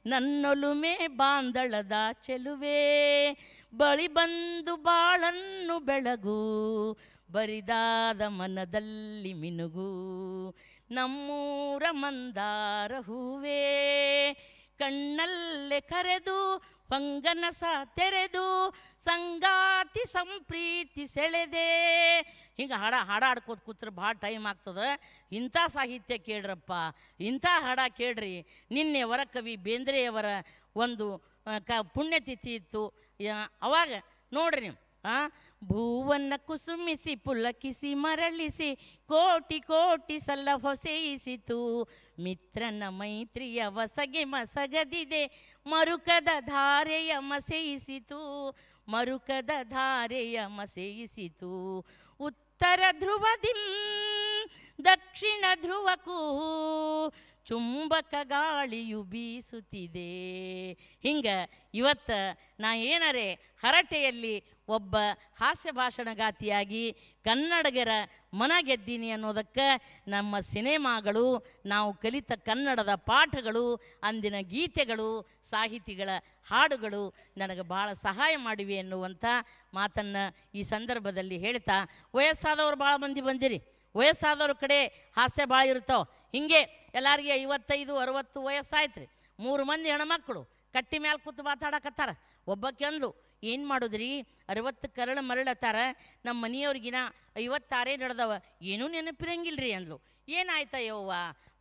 ನನ್ನೊಲುಮೆ ಬಾಂದಳದ ಚೆಲುವೆ, ಬಳಿ ಬಂದು ಬಾಳನ್ನು ಬೆಳಗು, ಬರಿದಾದ ಮನದಲ್ಲಿ ಮಿನುಗು ನಮ್ಮೂರ ಮಂದಾರ ಹೂವೇ. ಕಣ್ಣಲ್ಲೇ ಕರೆದು ಹೊಂಗನಸ ತೆರೆದು, ಸಂಗಾತಿ ಸಂಪ್ರೀತಿ ಸೆಳೆದೆ. ಹಿಂಗೆ ಹಾಡ ಹಾಡಾಡ್ಕೋತ ಕೂತ್ರೆ ಭಾಳ ಟೈಮ್ ಆಗ್ತದೆ. ಇಂಥ ಸಾಹಿತ್ಯ ಕೇಳ್ರಪ್ಪ. ಇಂಥ ಹಾಡ ಕೇಳ್ರಿ. ನಿನ್ನೆ ವರಕವಿ ಬೇಂದ್ರೆಯವರ ಒಂದು ಕ, ಪುಣ್ಯತಿಥಿ ಇತ್ತು. ಅವಾಗ ನೋಡ್ರಿ ನೀವು. ಆ? ಭೂವನ್ನ ಕುಸುಮಿಸಿ, ಪುಲಕಿಸಿ, ಮರಳಿಸಿ, ಕೋಟಿ ಕೋಟಿ ಸಲ್ಲ ಹೊಸೆಯಿಸಿತು. ಮಿತ್ರನ ಮೈತ್ರಿಯ ವಸಗೆ ಮಸಗದಿದೆ, ಮರುಕದ ಧಾರೆಯ ಮಸೆಯಿಸಿತು. ಮರುಕದ ಧಾರೆಯ ಮಸೆಯಿಸಿತು. ಉತ್ತರ ಧ್ರುವದಿಂ, ದಕ್ಷಿಣ ಧ್ರುವಕ್ಕೂ ಚುಂಬಕ ಗಾಳಿಯು ಬೀಸುತ್ತಿದೆ. ಹಿಂಗೆ ಇವತ್ತು ನಾ ಏನರೆ ಹರಟೆಯಲ್ಲಿ ಒಬ್ಬ ಹಾಸ್ಯ ಭಾಷಣಗಾತಿಯಾಗಿ ಕನ್ನಡಿಗರ ಮನ ಗೆದ್ದೀನಿ ಅನ್ನೋದಕ್ಕೆ ನಮ್ಮ ಸಿನಿಮಾಗಳು, ನಾವು ಕಲಿತ ಕನ್ನಡದ ಪಾಠಗಳು, ಅಂದಿನ ಗೀತೆಗಳು, ಸಾಹಿತಿಗಳ ಹಾಡುಗಳು ನನಗೆ ಭಾಳ ಸಹಾಯ ಮಾಡಿವೆ ಎನ್ನುವಂಥ ಮಾತನ್ನು ಈ ಸಂದರ್ಭದಲ್ಲಿ ಹೇಳ್ತಾ, ವಯಸ್ಸಾದವರು ಭಾಳ ಮಂದಿ ಬಂದಿರಿ. ವಯಸ್ಸಾದವ್ರ ಕಡೆ ಹಾಸ್ಯ ಭಾಳ ಇರ್ತಾವೆ. ಹಿಂಗೆ ಎಲ್ಲರಿಗೆ ಐವತ್ತೈದು, ಅರವತ್ತು ವಯಸ್ಸಾಯ್ತು ರೀ ಮೂರು ಮಂದಿ ಹೆಣ್ಮಕ್ಳು. ಕಟ್ಟಿ ಮ್ಯಾಲೆ ಕೂತು ಮಾತಾಡಕತ್ತಾರ. ಒಬ್ಬಕ್ಕೆ ಅಂದ್ಲು, ಏನು ಮಾಡೋದ್ರಿ? ಅರವತ್ತು ಕರಳು ಮರಳತ್ತಾರ. ನಮ್ಮ ಮನೆಯವ್ರಿಗಿನ ಐವತ್ತಾರೇ ನಡೆದವ. ಏನೂ ನೆನಪಿರಂಗಿಲ್ರಿ ಅಂದ್ಲು. ಏನಾಯ್ತ ಯವ್ವ?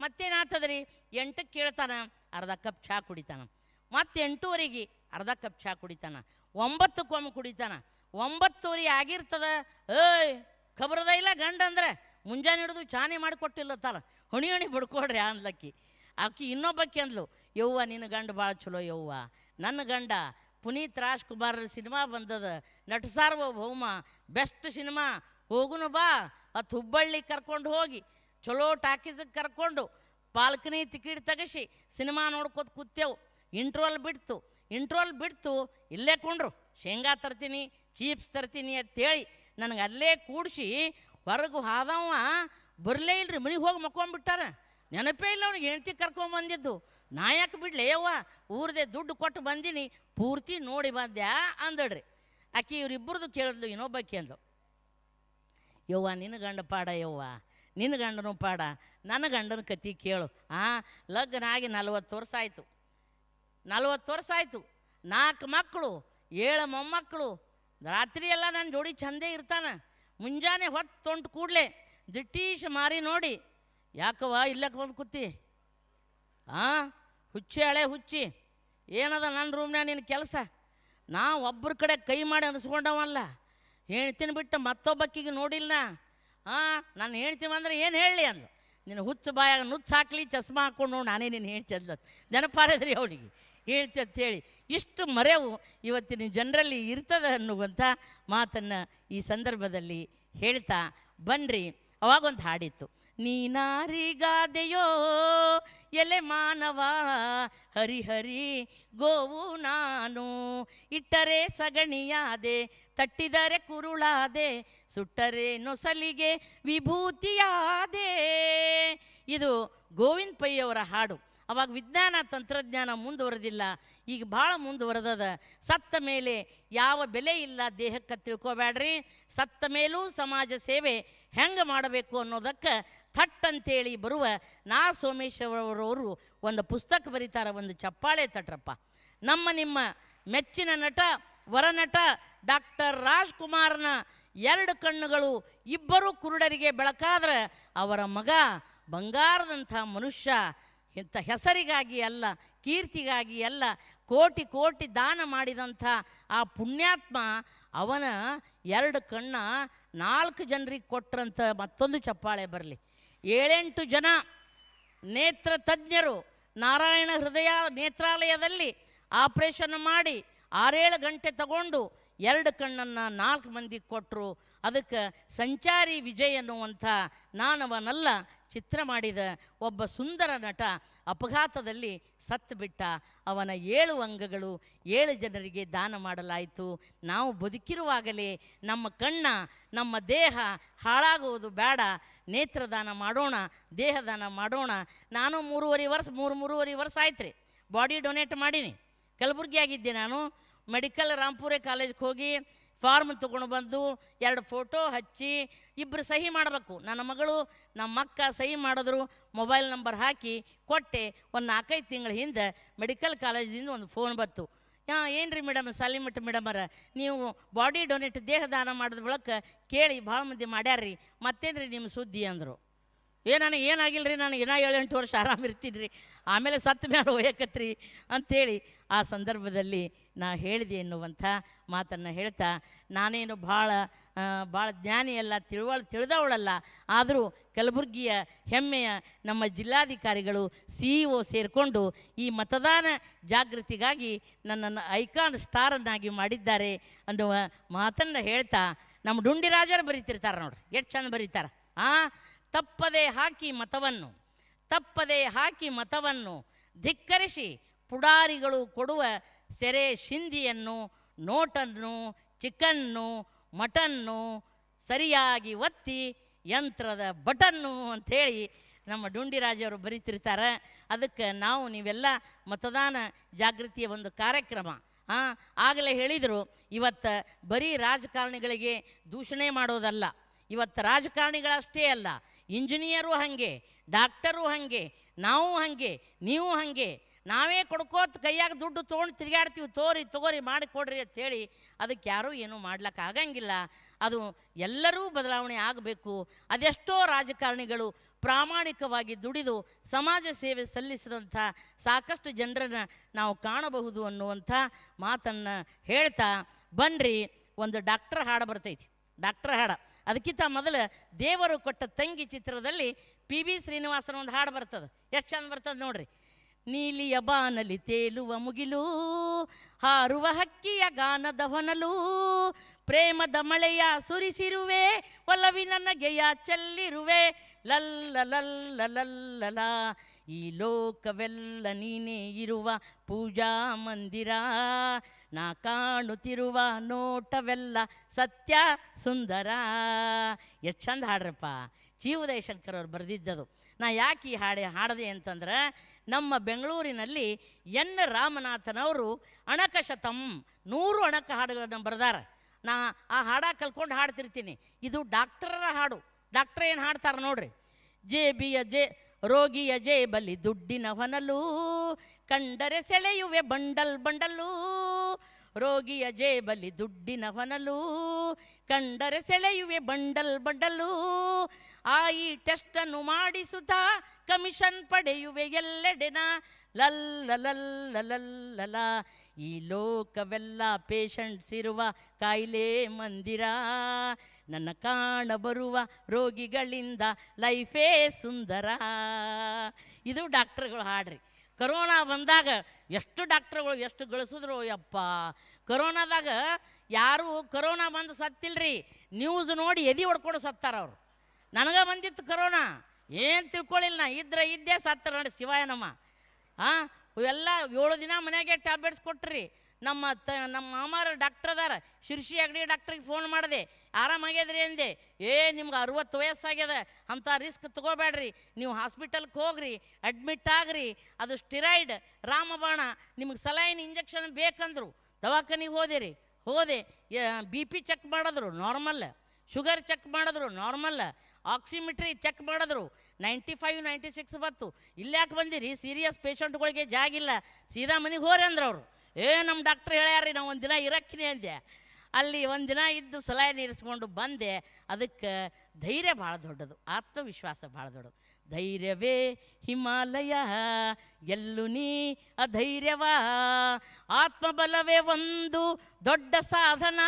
ಮತ್ತೇನಾಗ್ತದ್ರಿ ಎಂಟಕ್ಕೆ ಕೇಳ್ತಾನ, ಅರ್ಧ ಕಪ್ ಚಹಾ ಕುಡಿತಾನ. ಮತ್ತೆ ಎಂಟೂವರೆಗೆ ಅರ್ಧ ಕಪ್ ಚಹಾ ಕುಡಿತಾನ. ಒಂಬತ್ತಕ್ಕೊಮ್ಮೆ ಕುಡಿತಾನ. ಒಂಬತ್ತುವರೆ ಆಗಿರ್ತದ? ಏಯ್, ಖಬರದ ಇಲ್ಲ ಗಂಡ ಅಂದ್ರೆ ಮುಂಜಾನೆ ಹಿಡಿದು ಚಾನೆ ಮಾಡಿಕೊಟ್ಟಿಲ್ಲತ್ತಾರ ಹೊಣಿ ಹೊಣಿ ಬಿಡ್ಕೊಡ್ರಿ ಅನ್ಲಕ್ಕಿ. ಆಕಿ ಇನ್ನೊಬ್ಬಕ್ಕೆ ಅಂದ್ಲು, ಯವ್ವ ನಿನ್ನ ಗಂಡ ಭಾಳ ಚಲೋ ಯವ್ವ. ನನ್ನ ಗಂಡ ಪುನೀತ್ ರಾಜ್ಕುಮಾರ್ ಸಿನಿಮಾ ಬಂದದ. ನಟಸಾರ್ವ ಭೌಮ, ಬೆಸ್ಟ್ ಸಿನಿಮಾ. ಹೋಗುನು ಬಾ. ಅತ್ ಹುಬ್ಬಳ್ಳಿ ಕರ್ಕೊಂಡು ಹೋಗಿ. ಚಲೋ ಟಾಕೀಸಿಗೆ ಕರ್ಕೊಂಡು ಪಾಲ್ಕನಿ ಟಿಕೆಟ್ ತೆಗಿಸಿ ಸಿನಿಮಾ ನೋಡ್ಕೋತ ಕೂತೇವು ಇಂಟ್ರೋಲ್ ಬಿಡ್ತು. ಇಂಟ್ರೋಲ್ ಬಿಡ್ತು. ಇಲ್ಲೇ ಕೊಂಡ್ರು. ಶೇಂಗಾ ತರ್ತೀನಿ, ಚೀಪ್ಸ್ ತರ್ತೀನಿ ಅಂತೇಳಿ ನನಗೆ ಅಲ್ಲೇ ಕೂಡಿಸಿ ಹೊರಗೆ ಹಾದವ, ಬರಲೇ ಇಲ್ರಿ, ಮನೆಗೆ ಹೋಗಿ ಮಕ್ಕೊಂಡ್ಬಿಟ್ಟಾರ ನೆನಪೇ ಇಲ್ಲ ಅವ್ನಿಗೆ, ಹೆಂಡ್ತಿ ಕರ್ಕೊಂಬಂದಿದ್ದು ನಾ ಯಾಕೆ ಬಿಡ್ಲಿ, ಯವ್ವ, ಊರದೇ ದುಡ್ಡು ಕೊಟ್ಟು ಬಂದೀನಿ, ಪೂರ್ತಿ ನೋಡಿ ಬಂದ್ಯಾ ಅಂದಳ್ರಿ. ಆಕೆ ಇವರಿಬ್ಬರದು ಕೇಳಿದ್ಲು, ಇನ್ನೊಬ್ಬ ಅಂದ್ಲು, ಯವ್ವ ನಿನ್ನ ಗಂಡ ಪಾಡ ಯವ್ವ ನಿನ್ನ ಗಂಡನು ಪಾಡ ನನ್ನ ಗಂಡನ ಕತಿ ಕೇಳು. ಆ ಲಗ್ನ ಆಗಿ ನಲ್ವತ್ತು ವರ್ಷ ಆಯಿತು. ನಲ್ವತ್ತು ವರ್ಷ ಆಯಿತು. ನಾಲ್ಕು ಮಕ್ಕಳು ಏಳು ಮೊಮ್ಮಕ್ಕಳು ರಾತ್ರಿ ಎಲ್ಲ ನನ್ನ ಜೋಡಿ ಚಂದೇ ಇರ್ತಾನ. ಮುಂಜಾನೆ ಹೊತ್ತು ತೊಂಟು ಕೂಡಲೇ ದಿಟ್ಟೀಶ್ ಮಾರಿ ನೋಡಿ, ಯಾಕವ್ವ ಇಲ್ಲಕ್ಕೆ ಬಂದು ಕೂತಿ? ಆ, ಹುಚ್ಚಿ ಹಳೆ ಹುಚ್ಚಿ, ಏನದ ನನ್ನ ರೂಮ್ನ್ಯಾಗ ನಿನ್ನ ಕೆಲಸ? ನಾ ಒಬ್ಬರ ಕಡೆ ಕೈ ಮಾಡಿ ಅನಿಸ್ಕೊಂಡವಲ್ಲ ಹೇಳ್ತೀನಿ ಬಿಟ್ಟು ಮತ್ತೊಬ್ಬಕ್ಕಿಗೆ ನೋಡಿಲ್ಲ ಹಾಂ ನಾನು ಹೇಳ್ತೀವಿ ಅಂದರೆ ಏನು ಹೇಳಲಿ ಅಂದ್ಲು. ನಿನ್ನ ಹುಚ್ಚು ಬಾಯಾಗ ನುಚ್ಚು ಹಾಕ್ಲಿ, ಚಸ್ಮಾ ಹಾಕ್ಕೊಂಡು ನಾನೇ ನೀನು ಹೇಳ್ತಿ ಅಂದ್ಲು. ನೆನಪಾರದ್ರಿ ಅವಳಿಗೆ. ಹೇಳ್ತಿ ಅಂತೇಳಿ. ಇಷ್ಟು ಮರೆವು ಇವತ್ತಿನ ಜನರಲ್ಲಿ ಇರ್ತದೆ ಅನ್ನುವಂಥ ಮಾತನ್ನು ಈ ಸಂದರ್ಭದಲ್ಲಿ ಹೇಳ್ತಾ ಬನ್ರಿ. ಅವಾಗೊಂದು ಹಾಡಿತ್ತು. ನೀನಾರಿಗಾದೆಯೋ ಎಲೆ ಮಾನವ ಹರಿಹರಿ ಗೋವು ನಾನು, ಇಟ್ಟರೆ ಸಗಣಿಯಾದೆ, ತಟ್ಟಿದರೆ ಕುರುಳಾದೆ, ಸುಟ್ಟರೆ ನೊಸಲಿಗೆ ವಿಭೂತಿಯಾದೆ. ಇದು ಗೋವಿಂದ ಪೈಯವರ ಹಾಡು. ಅವಾಗ ವಿಜ್ಞಾನ ತಂತ್ರಜ್ಞಾನ ಮುಂದುವರೆದಿಲ್ಲ. ಈಗ ಭಾಳ ಮುಂದುವರೆದದ. ಸತ್ತ ಮೇಲೆ ಯಾವ ಬೆಲೆ ಇಲ್ಲ ದೇಹಕ್ಕೆ ತಿಳ್ಕೊಬೇಡ್ರಿ ಸತ್ತ ಮೇಲೂ ಸಮಾಜ ಸೇವೆ ಹೆಂಗೆ ಮಾಡಬೇಕು ಅನ್ನೋದಕ್ಕೆ ಥಟ್ ಅಂತೇಳಿ ಬರುವ ನಾ ಸೋಮೇಶ್ವರವರವರು ಒಂದು ಪುಸ್ತಕ ಬರೀತಾರೆ, ಒಂದು ಚಪ್ಪಾಳೆ ತಟ್ರಪ್ಪ. ನಮ್ಮ ನಿಮ್ಮ ಮೆಚ್ಚಿನ ನಟ, ವರನಟ ಡಾಕ್ಟರ್ ರಾಜ್ಕುಮಾರ್ನ ಎರಡು ಕಣ್ಣುಗಳು ಇಬ್ಬರು ಕುರುಡರಿಗೆ ಬೆಳಕಾದ್ರೆ ಅವರ ಮಗ ಬಂಗಾರದಂಥ ಮನುಷ್ಯ ಇಂಥ ಹೆಸರಿಗಾಗಿ ಅಲ್ಲ, ಕೀರ್ತಿಗಾಗಿ ಅಲ್ಲ, ಕೋಟಿ ಕೋಟಿ ದಾನ ಮಾಡಿದಂಥ ಆ ಪುಣ್ಯಾತ್ಮ, ಅವನ ಎರಡು ಕಣ್ಣ ನಾಲ್ಕು ಜನರಿಗೆ ಕೊಟ್ಟರಂಥ ಮತ್ತೊಂದು ಚಪ್ಪಾಳೆ ಬರಲಿ. ಏಳೆಂಟು ಜನ ನೇತ್ರ ತಜ್ಞರು ನಾರಾಯಣ ಹೃದಯ ನೇತ್ರಾಲಯದಲ್ಲಿ ಆಪರೇಷನ್ ಮಾಡಿ ಆರೇಳು ಗಂಟೆ ತಗೊಂಡು ಎರಡು ಕಣ್ಣನ್ನು ನಾಲ್ಕು ಮಂದಿಗೆ ಕೊಟ್ಟರು ಅದಕ್ಕೆ ಸಂಚಾರಿ ವಿಜಯ್ ಅನ್ನುವಂಥ ನಾನವನಲ್ಲ ಚಿತ್ರ ಮಾಡಿದ ಒಬ್ಬ ಸುಂದರ ನಟ ಅಪಘಾತದಲ್ಲಿ ಸತ್ತು ಬಿಟ್ಟ. ಅವನ ಏಳು ಅಂಗಗಳು ಏಳು ಜನರಿಗೆ ದಾನ ಮಾಡಲಾಯಿತು. ನಾವು ಬದುಕಿರುವಾಗಲೇ ನಮ್ಮ ಕಣ್ಣ, ನಮ್ಮ ದೇಹ ಹಾಳಾಗುವುದು ಬೇಡ. ನೇತ್ರದಾನ ಮಾಡೋಣ ದೇಹದಾನ ಮಾಡೋಣ. ನಾನು ಮೂರುವರೆ ವರ್ಷ, ಮೂರು, ಮೂರುವರೆ ವರ್ಷ ಆಯ್ತು ರೀ ಬಾಡಿ ಡೊನೇಟ್ ಮಾಡೀನಿ. ಕಲಬುರ್ಗಿ ಆಗಿದ್ದೆ ನಾನು. ಮೆಡಿಕಲ್ ರಾಂಪುರೆ ಕಾಲೇಜ್ಗೆ ಹೋಗಿ ಫಾರ್ಮ್ ತೊಗೊಂಡು ಬಂದು ಎರಡು ಫೋಟೋ ಹಚ್ಚಿ ಇಬ್ಬರು ಸಹಿ ಮಾಡಬೇಕು. ನನ್ನ ಮಗಳು, ನಮ್ಮ ಅಕ್ಕ ಸಹಿ ಮಾಡಿದ್ರು, ಮೊಬೈಲ್ ನಂಬರ್ ಹಾಕಿ ಕೊಟ್ಟೆ. ಒಂದು ನಾಲ್ಕೈದು ತಿಂಗಳ ಹಿಂದೆ ಮೆಡಿಕಲ್ ಕಾಲೇಜಿಂದ ಒಂದು ಫೋನ್ ಬಂತು. ಹಾಂ ಏನು ರೀ ಮೇಡಮ್ ಸಾಲಿಮಠ ಮೇಡಮರ ನೀವು ಬಾಡಿ ಡೊನೇಟ್ ದೇಹ ದಾನ ಮಾಡಿದ ಬಳಕ ಕೇಳಿ ಭಾಳ ಮಂದಿ ಮಾಡ್ಯಾರ್ರಿ. ಮತ್ತೇನು ರೀ ನಿಮ್ಮ ಸುದ್ದಿ ಅಂದರು. ಏ, ನನಗೆ ಏನಾಗಿಲ್ಲ ರೀ ನಾನು ಏನೋ ಏಳೆಂಟು ವರ್ಷ ಆರಾಮಿರ್ತೀನಿ ರೀ ಆಮೇಲೆ ಸತ್ತ ಮೇಲೆ ಹೋಯಕತ್ರಿ ಅಂಥೇಳಿ ಆ ಸಂದರ್ಭದಲ್ಲಿ ನಾ ಹೇಳಿದೆ ಎನ್ನುವಂಥ ಮಾತನ್ನು ಹೇಳ್ತಾ, ನಾನೇನು ಭಾಳ ಭಾಳ ಜ್ಞಾನಿಯಲ್ಲ ತಿಳುವಳ, ತಿಳಿದವಳಲ್ಲ, ಆದರೂ ಕಲಬುರಗಿಯ ಹೆಮ್ಮೆಯ ನಮ್ಮ ಜಿಲ್ಲಾಧಿಕಾರಿಗಳು ಸಿ ಇ ಒ ಸೇರಿಕೊಂಡು ಈ ಮತದಾನ ಜಾಗೃತಿಗಾಗಿ ನನ್ನನ್ನು ಐಕಾನ್ ಸ್ಟಾರನ್ನಾಗಿ ಮಾಡಿದ್ದಾರೆ ಅನ್ನುವ ಮಾತನ್ನು ಹೇಳ್ತಾ, ನಮ್ಮ ಡುಂಡಿ ರಾಜರು ಬರೀತಿರ್ತಾರೆ ನೋಡ್ರಿ, ಎಷ್ಟು ಚಂದ ಬರೀತಾರೆ. ಆ, ತಪ್ಪದೆ ಹಾಕಿ ಮತವನ್ನು, ತಪ್ಪದೆ ಹಾಕಿ ಮತವನ್ನು ಧಿಕ್ಕರಿಸಿ ಪುಡಾರಿಗಳು ಕೊಡುವ ಸೆರೆ ಶಿಂದಿಯನ್ನು, ನೋಟನ್ನು, ಚಿಕನ್ನು, ಮಟನ್ನು ಸರಿಯಾಗಿ ಒತ್ತಿ ಯಂತ್ರದ ಬಟನ್ನು ಅಂಥೇಳಿ ನಮ್ಮ ಡುಂಡಿರಾಜವರು ಬರೀತಿರ್ತಾರೆ. ಅದಕ್ಕೆ ನಾವು ನೀವೆಲ್ಲ ಮತದಾನ ಜಾಗೃತಿಯ ಒಂದು ಕಾರ್ಯಕ್ರಮ. ಹಾಂ ಆಗಲೇ ಹೇಳಿದರು, ಇವತ್ತು ಬರೀ ರಾಜಕಾರಣಿಗಳಿಗೆ ದೂಷಣೆ ಮಾಡೋದಲ್ಲ. ಇವತ್ತು ರಾಜಕಾರಣಿಗಳಷ್ಟೇ ಅಲ್ಲ, ಇಂಜಿನಿಯರು ಹಾಗೆ, ಡಾಕ್ಟರು ಹಾಗೆ, ನಾವು ಹಾಗೆ, ನೀವು ಹಾಗೆ ನಾವೇ ಕೊಡ್ಕೋತ ಕೈಯಾಗ ದುಡ್ಡು ತೊಗೊಂಡು ತಿರುಗಾಡ್ತೀವಿ ತೋರಿ, ತಗೋರಿ, ಮಾಡಿ ಕೊಡ್ರಿ ಅಂತೇಳಿ ಅದಕ್ಕೆ ಯಾರೂ ಏನೂ ಮಾಡ್ಲಿಕ್ಕೆ ಆಗಂಗಿಲ್ಲ. ಅದು ಎಲ್ಲರೂ ಬದಲಾವಣೆ ಆಗಬೇಕು. ಅದೆಷ್ಟೋ ರಾಜಕಾರಣಿಗಳು ಪ್ರಾಮಾಣಿಕವಾಗಿ ದುಡಿದು ಸಮಾಜ ಸೇವೆ ಸಲ್ಲಿಸಿದಂಥ ಸಾಕಷ್ಟು ಜನರನ್ನು ನಾವು ಕಾಣಬಹುದು ಅನ್ನುವಂಥ ಮಾತನ್ನು ಹೇಳ್ತಾ ಬನ್ರಿ. ಒಂದು ಡಾಕ್ಟರ್ ಹಾಡು ಬರ್ತೈತಿ. ಡಾಕ್ಟರ್ ಹಾಡ. ಅದಕ್ಕಿಂತ ಮೊದಲು ದೇವರು ಕೊಟ್ಟ ತಂಗಿ ಚಿತ್ರದಲ್ಲಿ ಪಿ ಬಿ ಶ್ರೀನಿವಾಸನ ಒಂದು ಹಾಡು ಬರ್ತದೆ. ಎಷ್ಟು ಚಂದ ಬರ್ತದೆ ನೋಡ್ರಿ. ನೀಲಿಯ ಬಾನಲಿ ತೇಲುವ ಮುಗಿಲು, ಹಾರುವ ಹಕ್ಕಿಯ ಗಾನದ ಹೊನಲು, ಪ್ರೇಮದ ಮಳೆಯ ಸುರಿಸಿರುವೆ, ಒಲವಿನ ನಗೆಯ ಚೆಲ್ಲಿರುವೆ. ಲಲ್ಲ ಲಲ್ಲ ಲಲ್ಲಲ ಈ ಲೋಕವೆಲ್ಲ ನೀನೇ ಇರುವ ಪೂಜಾ ಮಂದಿರ. ನಾ ಕಾಣುತ್ತಿರುವ ನೋಟವೆಲ್ಲ ಸತ್ಯ ಸುಂದರ. ಎಷ್ಟು ಚಂದ ಹಾಡ್ರಪ್ಪ. ಜೀವದಯ ಉದಯಶಂಕರ್ ಅವ್ರು ಬರೆದಿದ್ದದು. ನಾ ಯಾಕೆ ಈ ಹಾಡೆ ಹಾಡದೆ ಅಂತಂದ್ರೆ ನಮ್ಮ ಬೆಂಗಳೂರಿನಲ್ಲಿ ಎನ್ ರಾಮನಾಥನವರು ಅಣಕಶತಂ, ನೂರು ಅಣಕ ಹಾಡುಗಳನ್ನು ಬರೆದಾರೆ. ನಾ ಆ ಹಾಡ ಕಲ್ಕೊಂಡು ಹಾಡ್ತಿರ್ತೀನಿ. ಇದು ಡಾಕ್ಟರರ ಹಾಡು. ಡಾಕ್ಟ್ರ್ ಏನು ಹಾಡ್ತಾರೆ ನೋಡ್ರಿ. ಜೇ ರೋಗಿಯ ಬಲಿ ದುಡ್ಡಿನ ಹೊನಲು ಕಂಡರೆ ಸೆಳೆಯುವೆ ಬಂಡಲ್ ಬಂಡಲು ರೋಗಿಯ ಬಲಿ ದುಡ್ಡಿನ ಹೊನಲು ಕಂಡರೆ ಸೆಳೆಯುವೆ ಬಂಡಲ್ ಬಂಡಲು ಆ ಈ ಟೆಸ್ಟನ್ನು ಮಾಡಿಸುತ್ತಾ ಕಮಿಷನ್ ಪಡೆಯುವೆ ಎಲ್ಲೆಡೆನ ಲಲ್ಲ ಈ ಲೋಕವೆಲ್ಲ ಪೇಷಂಟ್ಸ್ ಇರುವ ಕಾಯಿಲೆ ಮಂದಿರ. ನನ್ನ ಕಾಣ ಬರುವ ರೋಗಿಗಳಿಂದ ಲೈಫೇ ಸುಂದರ. ಇದು ಡಾಕ್ಟ್ರುಗಳು ಹಾಡ್ರಿ. ಕರೋನಾ ಬಂದಾಗ ಎಷ್ಟು ಡಾಕ್ಟ್ರುಗಳು ಎಷ್ಟು ಗಳಿಸಿದ್ರು ಯಪ್ಪ. ಕರೋನಾದಾಗ ಯಾರು ಕರೋನಾ ಬಂದು ಸತ್ತಿಲ್ರಿ. ನ್ಯೂಸ್ ನೋಡಿ ಎದಿ ಹೊಡ್ಕೊಂಡು ಸತ್ತಾರ ಅವರು ನನಗೆ ಬಂದಿತ್ತು ಕರೋನಾ. ಏನು ತಿಳ್ಕೊಳ್ಳಿಲ್ಲ ನಾ. ಇದ್ರೆ ಇದ್ದೇ ಸತ್ತರ ನೋಡಿ ಶಿವಾಯನಮ್ಮ ಹಾಂ ಇವೆಲ್ಲ ಏಳು ದಿನ ಮನೆಗೆ ಟ್ಯಾಬ್ಲೆಟ್ಸ್ ಕೊಟ್ರಿ. ನಮ್ಮ ತ, ನಮ್ಮ ಮಾಮಾರ ಡಾಕ್ಟರ್ ಅದಾರ. ಶಿರ್ಷಿ ಅಗಡಿ ಡಾಕ್ಟ್ರಿಗೆ ಫೋನ್ ಮಾಡಿದೆ. ಆರಾಮಾಗ್ಯದ್ರಿ ಅಂದೆ. ಏ, ನಿಮ್ಗೆ ಅರುವತ್ತು ವಯಸ್ಸಾಗ್ಯದ. ಅಂಥ ರಿಸ್ಕ್ ತಗೋಬೇಡ್ರಿ. ನೀವು ಹಾಸ್ಪಿಟಲ್ಗೆ ಹೋಗ್ರಿ. ಅಡ್ಮಿಟ್ ಆಗ್ರಿ. ಅದು ಸ್ಟಿರಾಯ್ಡ್ ರಾಮಬಾಣ. ನಿಮ್ಗೆ ಸಲೈನ್ ಇಂಜೆಕ್ಷನ್ ಬೇಕಂದ್ರು. ದವಾಖಾನಿಗೆ ಹೋದಿರಿ. ಹೋದೆ. ಬಿ ಪಿ ಚೆಕ್ ಮಾಡಿದ್ರು. ನಾರ್ಮಲ್ ಶುಗರ್ ಚೆಕ್ ಮಾಡಿದ್ರು ನಾರ್ಮಲ್ ಆಕ್ಸಿಮಿಟ್ರಿ ಚೆಕ್ ಮಾಡಿದ್ರು. ನೈಂಟಿ ಫೈವ್ ನೈಂಟಿ ಸಿಕ್ಸ್ ಬತ್ತು ಇಲ್ಯಾಕೆ ಬಂದಿರಿ? ಸೀರಿಯಸ್ ಪೇಷಂಟ್ಗಳಿಗೆ ಜಾಗಿಲ್ಲ ಸೀದಾ ಮನೆಗೆ ಹೋರಿ ಅಂದ್ರೆ ಅವರು. ಏ ನಮ್ಮ ಡಾಕ್ಟ್ರ್ ಹೇಳ್ಯಾರಿ ನಾವು ಒಂದು ದಿನ ಇರಕ್ಕಿನಿ ಅಂದೆ. ಅಲ್ಲಿ ಒಂದು ದಿನ ಇದ್ದು ಸಲಹೆ ನೀರಿಸ್ಕೊಂಡು ಬಂದೆ. ಅದಕ್ಕೆ ಧೈರ್ಯ ಭಾಳ ದೊಡ್ಡದು. ಆತ್ಮವಿಶ್ವಾಸ ಭಾಳ ದೊಡ್ಡದು. ಧೈರ್ಯವೇ ಹಿಮಾಲಯ, ಎಲ್ಲು ನೀ ಅಧೈರ್ಯವ? ಆತ್ಮಬಲವೇ ಒಂದು ದೊಡ್ಡ ಸಾಧನ?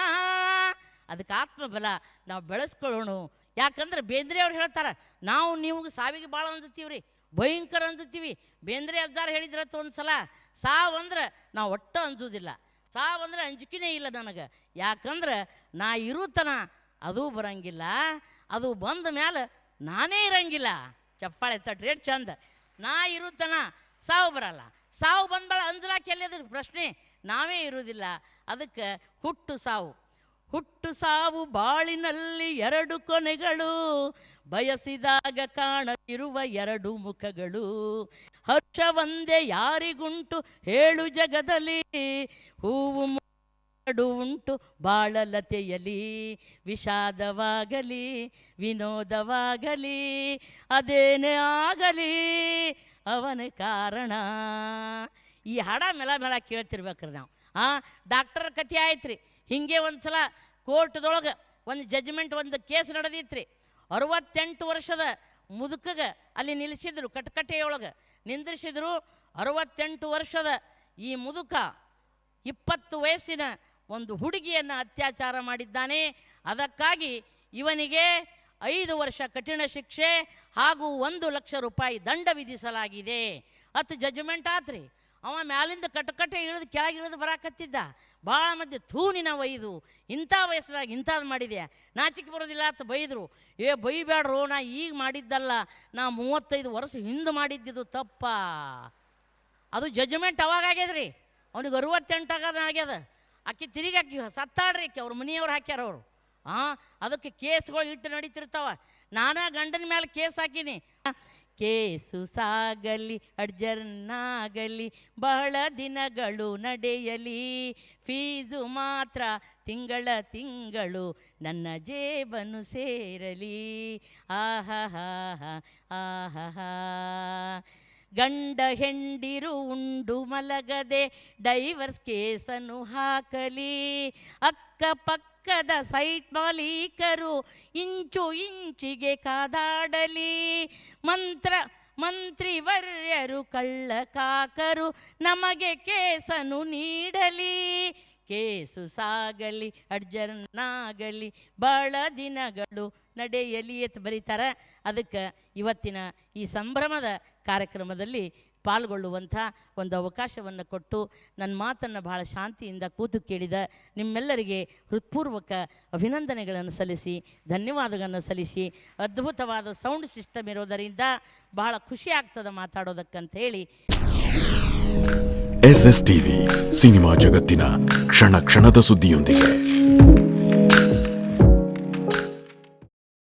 ಅದಕ್ಕೆ ಆತ್ಮಬಲ ನಾವು ಬೆಳೆಸ್ಕೊಳ್ಳೋಣ. ಯಾಕಂದ್ರೆ ಬೇಂದ್ರೆ ಅವ್ರು ಹೇಳ್ತಾರೆ, ನಾವು ನೀವು ಸಾವಿಗೆ ಭಾಳ ಅಂಜುತ್ತೀವಿ ರೀ ಭಯಂಕರ ಅಂಜುತ್ತೀವಿ. ಬೇಂದ್ರೆ ಅದ್ದಾರ ಹೇಳಿದ್ರತ್ತ ಒಂದು ಸಲ ಸಾವು ಅಂದ್ರೆ ನಾವು ಒಟ್ಟು ಅಂಜೋದಿಲ್ಲ. ಸಾವು ಅಂದ್ರೆ ಅಂಜಿಕೆನೇ ಇಲ್ಲ ನನಗೆ. ಯಾಕಂದ್ರೆ ನಾ ಇರುತನ, ಅದು ಬರಂಗಿಲ್ಲ. ಅದು ಬಂದ ಮೇಲೆ ನಾನೇ ಇರಂಗಿಲ್ಲ. ಚಪ್ಪಾಳೆ ತಟ್ರಿ ಎಷ್ಟು ಚಂದ. ನಾ ಇರುತ್ತನ ಸಾವು ಬರಲ್ಲ. ಸಾವು ಬಂದ್ಬಳ ಅಂಜಲಾಕೆ ಎಲ್ಲಿದ್ರ ಪ್ರಶ್ನೆ? ನಾವೇ ಇರುವುದಿಲ್ಲ ಅದಕ್ಕೆ ಹುಟ್ಟು ಸಾವು. ಹುಟ್ಟು ಸಾವು ಬಾಳಿನಲ್ಲಿ ಎರಡು ಕೊನೆಗಳು, ಬಯಸಿದಾಗ ಕಾಣದಿರುವ ಎರಡು ಮುಖಗಳು. ಹರ್ಷ ಒಂದೇ ಯಾರಿಗುಂಟು ಹೇಳು ಜಗದಲ್ಲಿ, ಹೂವು ಎರಡು ಉಂಟು ಬಾಳಲತೆಯಲಿ ವಿಷಾದವಾಗಲಿ, ವಿನೋದವಾಗಲಿ, ಅದೇನೇ ಆಗಲಿ, ಅವನ ಕಾರಣ. ಈ ಹಾಡ ಮೆಲ ಮೆಲ ಕೇಳ್ತಿರ್ಬೇಕ್ರಿ ನಾವು. ಆ, ಡಾಕ್ಟರ್ ಕಥೆ ಆಯ್ತು ರೀ ಹಿಂಗೆ ಒಂದು ಸಲ ಕೋರ್ಟ್ದೊಳಗೆ ಒಂದು ಜಜ್ಮೆಂಟ್ ಒಂದು ಕೇಸ್ ನಡೆದಿತ್ತು ರೀ ಅರವತ್ತೆಂಟು ವರ್ಷದ ಮುದುಕಗ ಅಲ್ಲಿ ನಿಲ್ಲಿಸಿದ್ರು ಕಟಕಟೆಯೊಳಗೆ ನಿಂದ್ರಿಸಿದ್ರು, ಅರವತ್ತೆಂಟು ವರ್ಷದ ಈ ಮುದುಕ ಇಪ್ಪತ್ತು ವಯಸ್ಸಿನ ಒಂದು ಹುಡುಗಿಯನ್ನು ಅತ್ಯಾಚಾರ ಮಾಡಿದ್ದಾನೆ. ಅದಕ್ಕಾಗಿ ಇವನಿಗೆ ಐದು ವರ್ಷ ಕಠಿಣ ಶಿಕ್ಷೆ ಹಾಗೂ ಒಂದು ಲಕ್ಷ ರೂಪಾಯಿ ದಂಡ ವಿಧಿಸಲಾಗಿದೆ. ಅತ್ ಜಜ್ಮೆಂಟ್ ಆತ್ರಿ. ಅವ ಮ್ಯಾಲಿಂದ ಕಟ್ಟೆ ಇಳಿದು ಕೆಳಗೆ ಇಳಿದು ಬರಾಕತ್ತಿದ್ದ. ಭಾಳ ಮಂದಿ ಥೂನಿನ ಒಯ್ದು, ಇಂಥ ವಯಸ್ಸಿನಾಗ ಇಂಥದ್ದು ಮಾಡಿದೆ ನಾಚಿಕೆ ಬರೋದಿಲ್ಲ ಅಂತ ಬೈದರು. ಏ ಬೈಬೇಡ್ರು ನಾ ಈಗ ಮಾಡಿದ್ದಲ್ಲ, ನಾ ಮೂವತ್ತೈದು ವರ್ಷ ಹಿಂದೆ ಮಾಡಿದ್ದಿದ್ದು ತಪ್ಪ. ಅದು ಜಜ್ಮೆಂಟ್ ಅವಾಗ ಆಗ್ಯದ್ರಿ. ಅವ್ನಿಗೆ ಅರುವತ್ತೆಂಟಾಗದ ಆಗ್ಯದ ಆಕಿ ತಿರುಗಿ ಹಾಕಿ ಸತ್ತಾಡ್ರಿ ಆಕೆ, ಅವ್ರ ಮನೆಯವ್ರು ಹಾಕ್ಯಾರ ಅವರು. ಹಾಂ ಅದಕ್ಕೆ ಕೇಸ್ಗಳು ಇಟ್ಟು ನಡೀತಿರ್ತಾವ. ನಾನಾ ಗಂಡನ ಮೇಲೆ ಕೇಸ್ ಹಾಕೀನಿ. ಕೇಸು ಸಾಗಲಿ ಅಡ್ಜರ್ನಾಗಲಿ ಬಹಳ ದಿನಗಳು ನಡೆಯಲಿ. ಫೀಸು ಮಾತ್ರ ತಿಂಗಳ ತಿಂಗಳು ನನ್ನ ಜೇಬನು ಸೇರಲಿ. ಆಹಾ ಆಹಾಹಾ ಗಂಡ ಹೆಂಡಿರು ಉಂಡು ಮಲಗದೆ ಡೈವರ್ಸ್ ಕೇಸನ್ನು ಹಾಕಲಿ. ಅಕ್ಕಪಕ್ಕದ ಸೈಟ್ ಮಾಲೀಕರು ಇಂಚು ಇಂಚಿಗೆ ಕಾದಾಡಲಿ. ಮಂತ್ರ, ಮಂತ್ರಿವರ್ಯರು ಕಳ್ಳ ಕಾಕರು ನಮಗೆ ಕೇಸನು ನೀಡಲಿ. ಕೇಸು ಸಾಗಲಿ ಅಡ್ಜರ್ನಾಗಲಿ ಬಹಳ ದಿನಗಳು ನಡೆಯಲಿ ಅಂತ ಬರೀತಾರೆ. ಅದಕ್ಕೆ ಇವತ್ತಿನ ಈ ಸಂಭ್ರಮದ ಕಾರ್ಯಕ್ರಮದಲ್ಲಿ ಪಾಲ್ಗೊಳ್ಳುವಂಥ ಒಂದು ಅವಕಾಶವನ್ನು ಕೊಟ್ಟು ನನ್ನ ಮಾತನ್ನು ಬಹಳ ಶಾಂತಿಯಿಂದ ಕೂತು ಕೇಳಿದ ನಿಮ್ಮೆಲ್ಲರಿಗೆ ಹೃತ್ಪೂರ್ವಕ ಅಭಿನಂದನೆಗಳನ್ನು ಸಲ್ಲಿಸಿ, ಧನ್ಯವಾದಗಳನ್ನು ಸಲ್ಲಿಸಿ, ಅದ್ಭುತವಾದ ಸೌಂಡ್ ಸಿಸ್ಟಮ್ ಇರೋದರಿಂದ ಬಹಳ ಖುಷಿ ಆಗ್ತದೆ ಮಾತಾಡೋದಕ್ಕಂಥೇಳಿ ಎಸ್ ಎಸ್ ಟಿವಿ ಸಿನಿಮಾ ಜಗತ್ತಿನ ಕ್ಷಣ ಕ್ಷಣದ ಸುದ್ದಿಯೊಂದಿಗೆ.